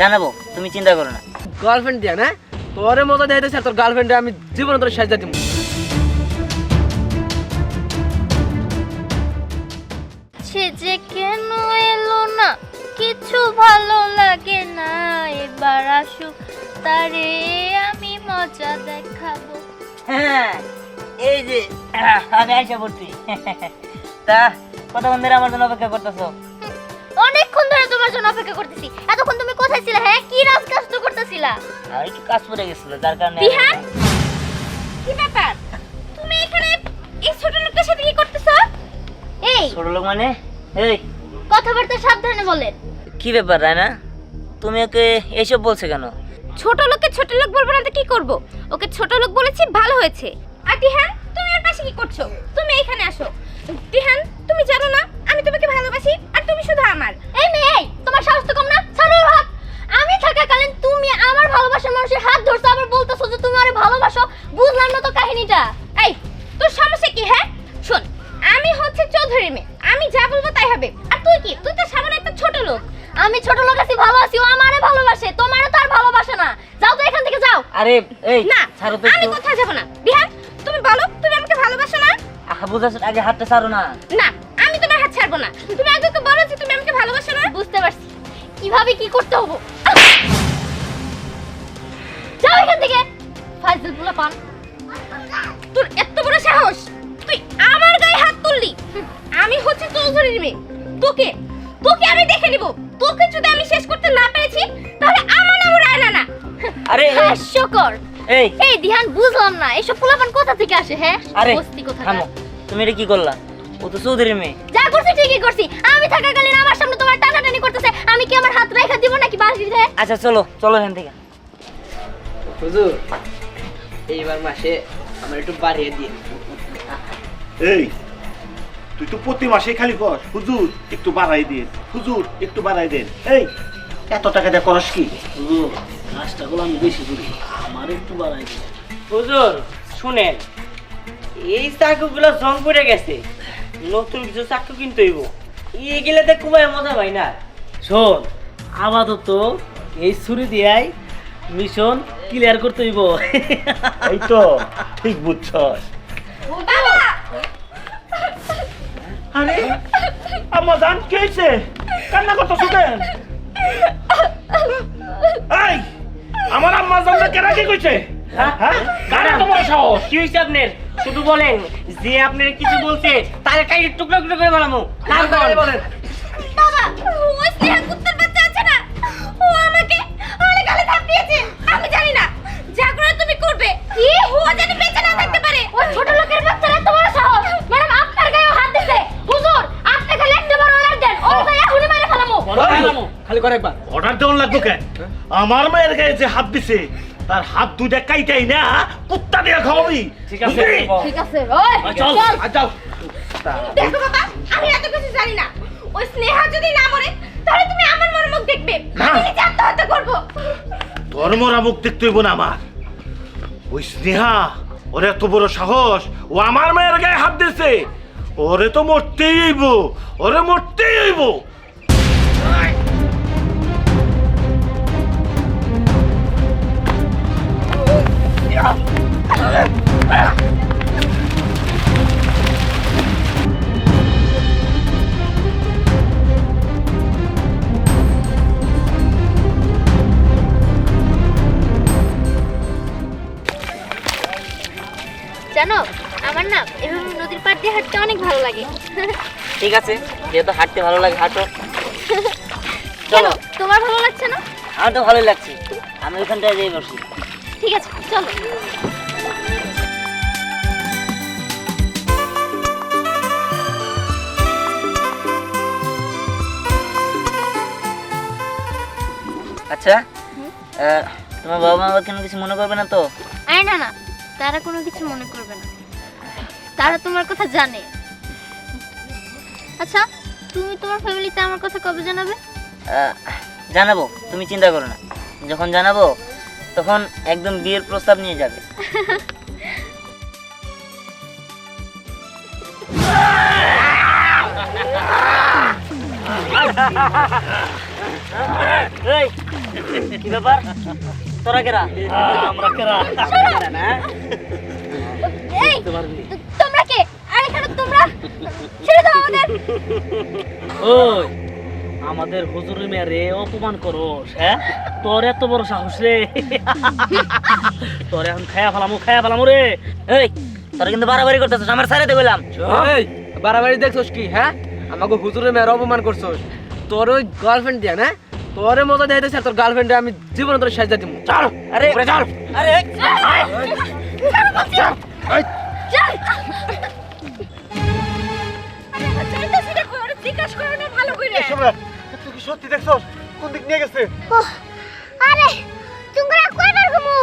জানাব তুমি চিন্তা করো না। গার্লফ্রেন্ড দিয়া না? তোরে মজা দেয় আর তোর গার্লফ্রেন্ডে আমি জীবনে তোর সাজা দিব সে যে কেন এলো না? কিছু ভালো লাগে না। এবার আসুক তারে আমি মজা দেখাবো। হ্যাঁ এই যে আমি আইসা পড়ছি। তা কতক্ষণ ধরে আমার জন্য অপেক্ষা করতেছো? তোমার জন্য অপেক্ষা করতেছি। এতক্ষণ তুমি কোথায় ছিলে হ্যাঁ? কি তো করতেছিলা? আর একটু কাজ পড়ে গেছিল যার কারণে বিহান কি ব্যাপার? তুমি এখানে এই ছোট লোকটার সাথে কি করতেছো? এই! ছোট লোক মানে? এই! কথাবার্তা সাবধানে বলেন। কি ব্যাপার রায়না? তুমি ওকে এইসব বলছে কেন? ছোট লোককে ছোট লোক বলব না তো কি করব? ওকে ছোট লোক বলেছি ভালো হয়েছে। আর দিহান তুমি ওর পাশে কি করছ? তুমি এখানে আসো। দিহান তুমি জানো না আমি তোমাকে ভালোবাসি আর তুমি শুধু আমার। এই মেয়ে তোমার সাহস তো কম না। ছাড়ো হাত আমি থাকাকালীন তুমি আমার ভালোবাসার মানুষের হাত ধরছো আবার বলতেছো যে তুমি আরে ভালোবাসো বুঝলাম না তো কাহিনীটা। এই তোর সমস্যা কি হ্যাঁ? শোন আমি হচ্ছে চৌধুরী মেয়ে আমি যা বলব তাই হবে। আর তুই কি? তুই তো সামান্য একটা ছোট লোক। আমি ছোট লোক আছি ভালো আছি ও আমারে ভালোবাসে তোমারও তার ভালোবাসে না। যাও তো এখান থেকে যাও। আরে এই না ছাড়ো তো আমি কোথাও যাব না। বিহান তুমি বলো তুমি আমাকে ভালোবাসো না? আহা বুঝাছ আগে হাতটা ছাড়ো না। না আমি তোমার হাত ছাড়বো না। তুমি আগে তো বলো যে তুমি আমাকে ভালোবাসো না। বুঝতে পারছি। কীভাবে কি করতে হবে? যাও এখান থেকে। ফাইজল পোলা পান। তোর এত বড় সাহস। তুই আমার গায়ে হাত তুললি। আমি হচ্ছে চৌধুরীর মেয়ে। তোকে তোকে আমি দেখে নিব। তোকে যদি আমি শেষ করতে না পেরেছি তাহলে আমার নাম রায়না না আরে এই, হাস্যকর। এই। এই ধ্যান বুঝলাম না। এসব পোলাপান কোথা থেকে আসে হ্যাঁ? আরে বস্তি কোথা থামো। তুমি এটা কি করলা? ও তো মেয়ে। যা করছি ঠিকই করছি। আমি থাকাকালীন আমার টানাটানি করতেছে আমি কি আমার হাত রেখা দিব নাকি বাঁশিতে আচ্ছা চলো চলো এখান থেকে। হুজুর এইবার মাসে আমার একটু বাড়িয়ে দিয়ে এই তুই তো প্রতি মাসে খালি কর হুজুর একটু বাড়াই দেন হুজুর একটু বাড়াই দেন। এই এত টাকা দিয়ে করস কি? হুজুর শুনেন এই চাকুগুলো জং পড়ে গেছে নতুন কিছু চাকু কিনতে হইব। এইগুলাতে খুবই মজা পাই না। শোন আপাতত এই ছুরি দিয়াই মিশন ক্লিয়ার করতে হইব। এই তো ঠিক বুঝছস। আরে আমার জান কি হয়েছে কান্না করতেছ কেন? এই আমার আম্মা জানলে কেনা কি কইছে? হ্যাঁ? হ্যাঁ? কারা তোমার সাহস। কি হয়েছে আপনার? শুধু বলেন যে আপনার কিছু বলছে কাই টুকরো টুকরো করে নাম বলেন বাবা ওই স্নেহা কুত্তার বাচ্চা আছে না? ও আমাকে অনেক গালে আমি জানি না। যা করে তুমি করবে। কি? ও জানি বেঁচে না থাকতে পারে। ওই ছোট লোকের বাচ্চারা তোমার সাহস। ম্যাডাম আপনার গায়ে হাত দিছে। হুজুর আপনি খালি একটা বড় অর্ডার দেন। ও তো এখনই মেরে ফেলামু। খালি করে একবার। অর্ডার দেওয়ার লাগবো কেন? আমার মেয়ের গায়ে যে হাত দিছে তার হাত দুইটা কাইটাই না কুত্তা দিয়ে খাওয়াবি। ঠিক আছে। ঠিক আছে ওই চল। আর যাও দেখো বাবা আমি এত কিছু জানি না। ওই স্নেহা যদি না মরে তাহলে তুমি আমার মরমুখ দেখবে। আমি নিজে আত্মহত্যা করব। ধর্মরা মুখ দেখতে হইব না আমার। ওই স্নেহা ওর এত বড় সাহস ও আমার মায়ের গায়ে হাত দিছে ওরে তো মরতেই হইব ওরে মরতেই হইব। না এভাবে নদীর পাড় দিয়ে হাঁটতে অনেক ভালো লাগে। ঠিক আছে যেহেতু হাঁটতে ভালো লাগে হাঁটো। চলো। তোমার ভালো লাগছে না? আমার তো ভালোই লাগছে। আমি ওইখানটায় যাই বসি। ঠিক আছে চলো। আচ্ছা তোমার বাবা মা কেন কিছু মনে করবে না তো? আরে না না তারা কোনো কিছু মনে করবে না। তারা তোমার কথা জানে। আচ্ছা তুমি তোমার ফ্যামিলিতে আমার কথা কবে জানাবে? আহ, জানাব তুমি চিন্তা করো না। যখন জানাব তখন একদম বিয়ের প্রস্তাব নিয়ে যাবে। কি ব্যাপার? তোরা কেরা? আমরা কেরা? না এই তোমরা কে আর এখানে তোমরা ছেড়ে দাও আমাদের ওই আমাদের হুজুরি মেরে অপমান করোস হ্যাঁ তোর এত বড় সাহস রে তোর এখন খায়া ফেলামু খায়া ফেলামু রে এই তোরা কিন্তু বাড়াবাড়ি করতেছিস আমার সাইডে বললাম এই বাড়াবাড়ি দেখছোস কি হ্যাঁ আমাকে হুজুরের মেয়ের অপমান করছোস তোর ওই গার্লফ্রেন্ড দিয়া না তোরে মজা দেখাইতেছে তোর গার্লফ্রেন্ডে আমি জীবনে তোর সাজা দিব চল আরে চল আরে চল জিজ্ঞাসা করো না ভালো করে। তুই কি সত্যি দেখছস? কোন দিক নিয়ে গেছে? আরে তোমরা কয়বার ঘুমু?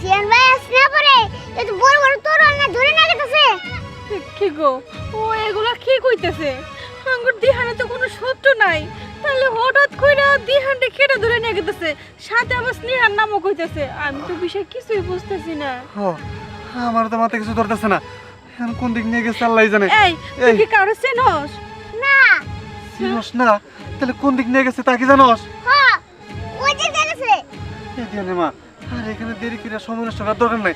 জিয়ান ভাই আসনা পরে এত বড় বড় তোর না ধরে না গেছে কি গো ও এগুলা কি কইতেছে? আঙ্গুর দিহানে তো কোনো সত্য নাই। তাহলে হঠাৎ কইরা দিহানটা কেটে ধরে নিয়ে গেতেছে? সাথে আমার স্নেহার নামও কইতেছে। আমি তো বিষয় কিছুই বুঝতেছি না। আমার তো মাথায় কিছু ধরতেছে না। এখন কোন দিক নিয়ে গেছে আল্লাহ জানে। এই তুই কি কারও চেনস? চিনস না? তাহলে কোন দিক নিয়ে গেছে তা কি জানোস? হ ওই যে গেছে। এই দিয়ে মা আর এখানে দেরি করে সময় নষ্ট করার দরকার নাই।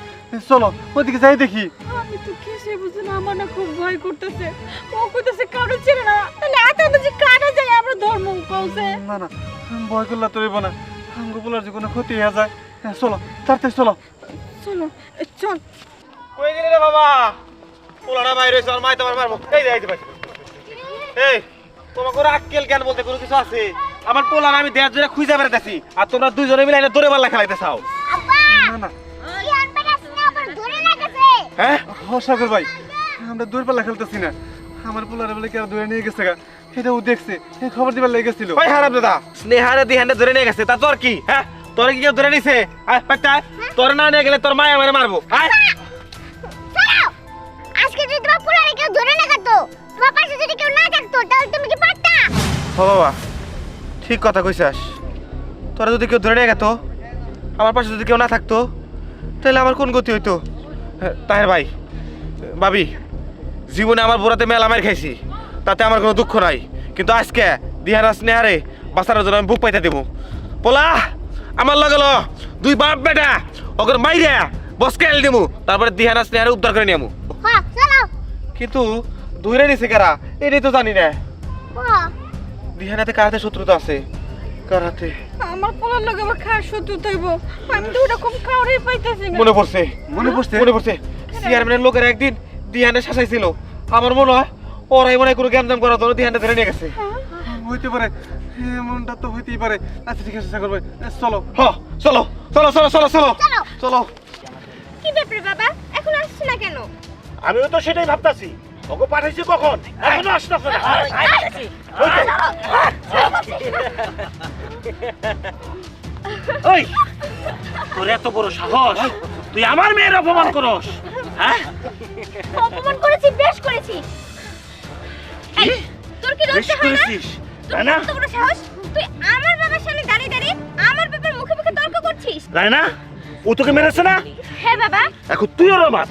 চলো ওদিকে যাই দেখি। আমি তো কিছুই বুঝি না আমার না খুব ভয় করতেছে। ও কইতেছে কারও চেনে না। তাহলে এত এত যে যায় আমরা ধর্ম কইছে। না না ভয় করলে তো হইব না। আঙ্গ বলার যে কোনো ক্ষতি হয়ে যায়। হ্যাঁ, চলো তাড়াতাড়ি চলো। চলো চল। কই গেলি রে বাবা? পোলাটা বাইরে হইছে আর মাই তোমার মারবো। এই যাইতে এই তোমার কোনো আক্কেল জ্ঞান বলতে কোনো কিছু আছে? আমার পোলার আমি দেড় জোরে খুঁজে বেড়াতেছি আর তোমরা দুইজনে মিলে দৌড়ে পাল্লা খেলাইতে চাও। ভাই হ্যাঁ? সাগর ভাই। আমরা দূর পাল্লা খেলতেছি না। আমার পোলারে বলে কি আর দূরে নিয়ে গেছে এটা ও দেখছে। এই খবর দিবার লেগে গেছিল। ওই হারাম দাদা। স্নেহারে দি হ্যান্ডে ধরে নিয়ে গেছে। তা তোর কি? হ্যাঁ? তোর কি কেউ ধরে নিছে আয় তোর না নিয়ে গেলে তোর মায় আমারে মারবো। আয়। আজকে যদি তোমার পোলারে কেউ ধরে না গেতো তোমার পাশে যদি কেউ না থাকতো তাহলে তুমি কি পারতা? ও বাবা ঠিক কথা কইছাস। তোরা যদি কেউ ধরে নিয়ে গেত আমার পাশে যদি কেউ না থাকতো তাহলে আমার কোন গতি হইতো? হ্যাঁ, তাহের ভাই ভাবি জীবনে আমার বোরাতে মেলা মার খাইছি তাতে আমার কোনো দুঃখ নাই। কিন্তু আজকে দিহারা স্নেহারে বাঁচানোর জন্য আমি বুক পাইতে দেবো। পোলা আমার লগে ল দুই বাপ বেটা ওকে মাইরে বসকে এল দিমু তারপরে দিহারা স্নেহারে উদ্ধার করে হ্যাঁ কিন্তু দূরে নিছে কারা? এটাই তো জানি না। হ্যাঁ দিহানাতে কার হাতে শত্রুতা আছে? কার হাতে আমার পোলার লগে আবার খার শত্রু তৈব আমি তো খুব কাউরে পাইতেছি না। মনে পড়ছে। মনে পড়ছে? মনে পড়ছে। চেয়ারম্যানের লোকের একদিন দিহানে শাসাইছিল। আমার মনে হয় ওরাই মনে হয় কোনো জ্ঞান করার জন্য দিহানে ধরে নিয়ে গেছে। হইতে পারে। এমনটা তো হইতেই পারে। আচ্ছা ঠিক আছে সাগর ভাই। চলো। হ চলো চলো চলো চলো। চলো। চলো। কি ব্যাপার বাবা? এখন আসছে না কেন? আমিও তো সেটাই ভাবতাছি। ওকে পাঠাইছি কখন? এখনও না ওই তোর এত বড় সাহস? তুই আমার মেয়ের অপমান করস হ্যাঁ? অপমান করেছি বেশ করেছি। তোর কি লজ্জা হয় না? তোর না বড় সাহস? তুই আমার বাবার সামনে দাঁড়িয়ে দাঁড়িয়ে আমার বাবার মুখে মুখে তর্ক করছিস? তাই না ও তোকে মেরেছে না? হ্যাঁ বাবা। এখন তুই ওর আমার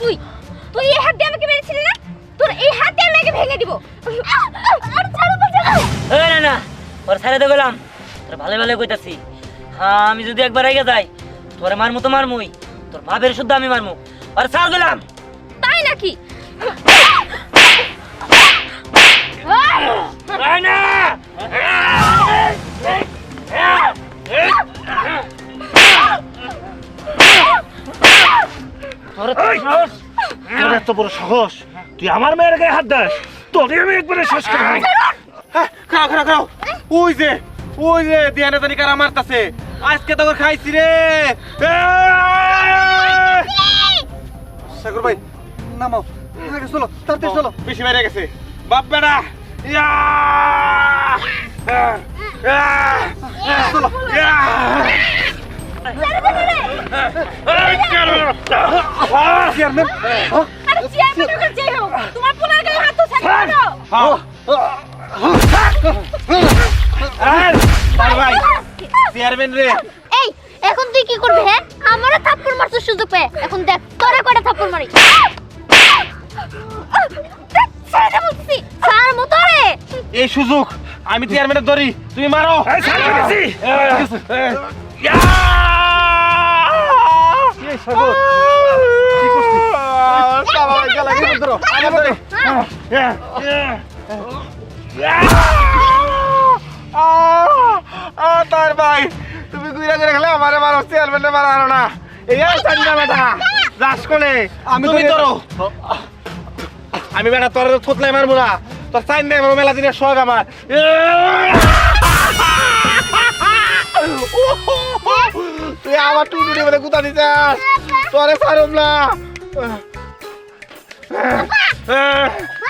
তুই তুই এই হাত দিয়ে আমাকে মেরেছিলি না? তোর এই হাত দিয়ে আমাকে ভেঙে দিব। আর ছাড়ো না না ওর ছেড়ে দে গেলাম। তোর ভালো ভালো কইতাছি। হ্যাঁ আমি যদি একবার রেগে যাই তোরে মারমু তো মারমুই। তোর বাপের শুদ্ধ আমি মারমু। আর ছাড় গেলাম তাই নাকি? না! তোর তো সাহস? তোর এত বড় সাহস? তুই আমার মেয়ের গায়ে হাত দাস? তোরে আমি একবারে শেষ করে। হ্যাঁ, খাও খাও খাও। ওই যে ওই যে দিয়ানে জানি কারা মারতাছে। আজকে তোকে খাইছি রে। সাগর ভাই নামাও। আগে চলো তাড়াতাড়ি চলো। বেশি বেড়ে গেছে। বাপ বেড়া ইয়া! চলো। ইয়া চেয়ারম্যান আরে চেয়ারম্যান ওকে যেই হোক। তোমার পোলার গায়ে হাত তো ছাড়ো ভাই চেয়ারম্যান রে। এই এখন তুই কি করবি হ্যাঁ? আমারও থাপ্পড় মারতে সুযোগ পেয়ে। এখন দেখ তোরা কয়টা থাপ্পড় মারি। ছেড়ে দে বলতেছি এই সুযোগ আমি চেয়ারম্যানের ধরি তুমি মারো। এই সাগর। কি করছিস? সবাই গেলা কি ধরো আমার ধরে তার ভাই তুমি গুইরা করে খেলে আমারে মারো চেয়ারম্যানে মারা আনো না এই সান্ডা বেটা যাস কোনে আমি তুমি ধরো আমি বেটা তোর থতলাই মারবো না। তোর সাইন দেয় আমার মেলা দিনের শখ আমার। তুই আবার টুটুরি মানে গুতা দিতাস তোরে সারম না।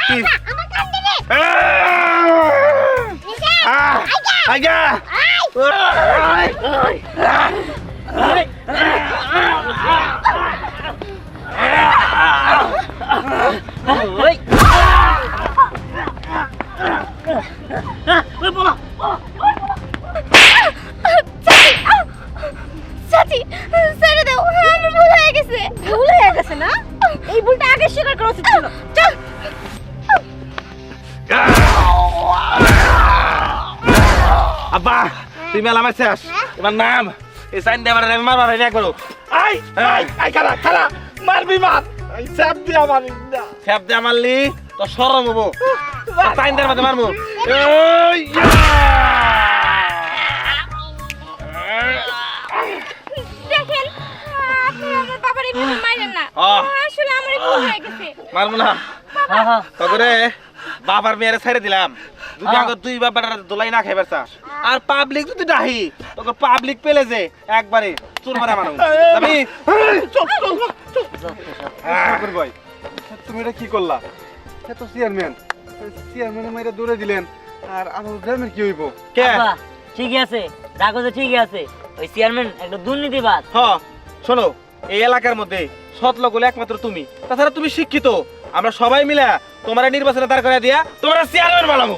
কি? আমার উচিত ছিল আব্বা তুই মেলা আমার শেষ এবার নাম। এই সাইন দেবার আমি মারবার হয় না করো। আই আই আই খালা খালা মারবি মার। আই চাপ দিয়া মারি না চাপ দিয়া মারলি তো সরম হব। সাইন দেবার মধ্যে মারবো। এই! দেখেন আপনি আমার বাবার মাইরেন না। আহ। আসলে ভুল হয়ে গেছে মারবো না হ্যাঁ হ্যাঁ। তগরে বাবার মেয়েরে ছেড়ে দিলাম। যদি হ্যাঁ। আগর তুই বাবার দোলাই না খাইবার চাস। আর পাবলিক যদি ডাহি তোকে পাবলিক পেলে যে একবারে চুর মারা মানো আমি ভাই তুমি এটা কি করলা? সে তো চেয়ারম্যান চেয়ারম্যানে মাইরা দৌড়ে দিলেন। আর আমার গ্রামের কি হইব? কে? ঠিকই আছে। যা করছে ঠিকই আছে। ওই চেয়ারম্যান একটা দুর্নীতিবাদ হ শোনো এই এলাকার মধ্যে সৎ একমাত্র তুমি। তাছাড়া তুমি শিক্ষিত। আমরা সবাই মিলে তোমার নির্বাচনে দাঁড় করে দিয়া তোমার চেয়ারম্যান বানাবো।